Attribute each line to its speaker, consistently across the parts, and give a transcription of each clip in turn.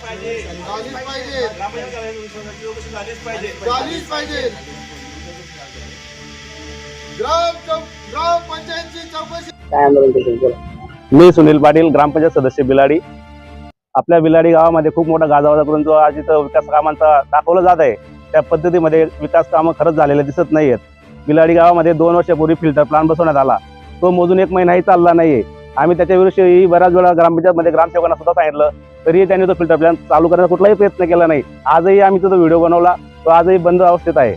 Speaker 1: झालीच पाहिजे. झालीच पाहिजे. ग्राम चौ- ग्रामपंचायतची चौकशी.
Speaker 2: मी सुनील पाटील ग्रामपंचायत सदस्य बिलाडी. आपल्या बिलाडी गावामध्ये खूप मोठा गाजावाजा करून जो आज इथं विकास कामांचा दाखवलं जात आहे. त्या पद्धतीमध्ये विकास कामं खरंच झालेले दिसत नाहीयेत. बिलाडी गावामध्ये दोन वर्षापूर्वी फिल्टर प्लांट बसवण्यात आला. तो मोजून एक महिनाही चालला नाहीये. आम्ही त्याच्याविषयी बऱ्याच वेळा ग्रामपंचायतमध्ये ग्रामसेवकांना सुद्धा सांगितलं तरीही त्यांनी तो फिल्टर प्लॅन चालू करण्याचा कुठलाही प्रयत्न केला नाही. आजही आम्ही तो व्हिडिओ बनवला तो आजही बंद अवस्थेत आहे.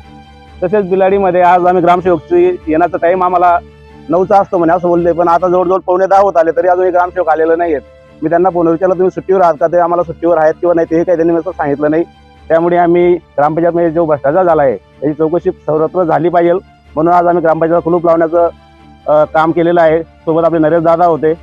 Speaker 2: तसेच बिलाडीमध्ये आज आम्ही ग्रामसेवकची येण्याचा टाईम आम्हाला नऊचा असतो म्हणे असं बोलले पण आता जवळजवळ पावणे दहा होत आले तरी अजूनही ग्रामसेवक आलेले आहेत मी त्यांना फोन विचारलं तुम्ही सुट्टीवर आहात का? ते आम्हाला सुट्टीवर आहेत किंवा नाही ते काही त्यांनी मला सांगितलं नाही. त्यामुळे आम्ही ग्रामपंचायतमध्ये जो भ्रष्टाचार झाला आहे त्याची चौकशी सर्वत्र झाली पाहिजे. म्हणून आज आम्ही ग्रामपंचायत कुलूप लावण्याचं काम केलेलं आहे. सोबत आपले नरेश दादा होते.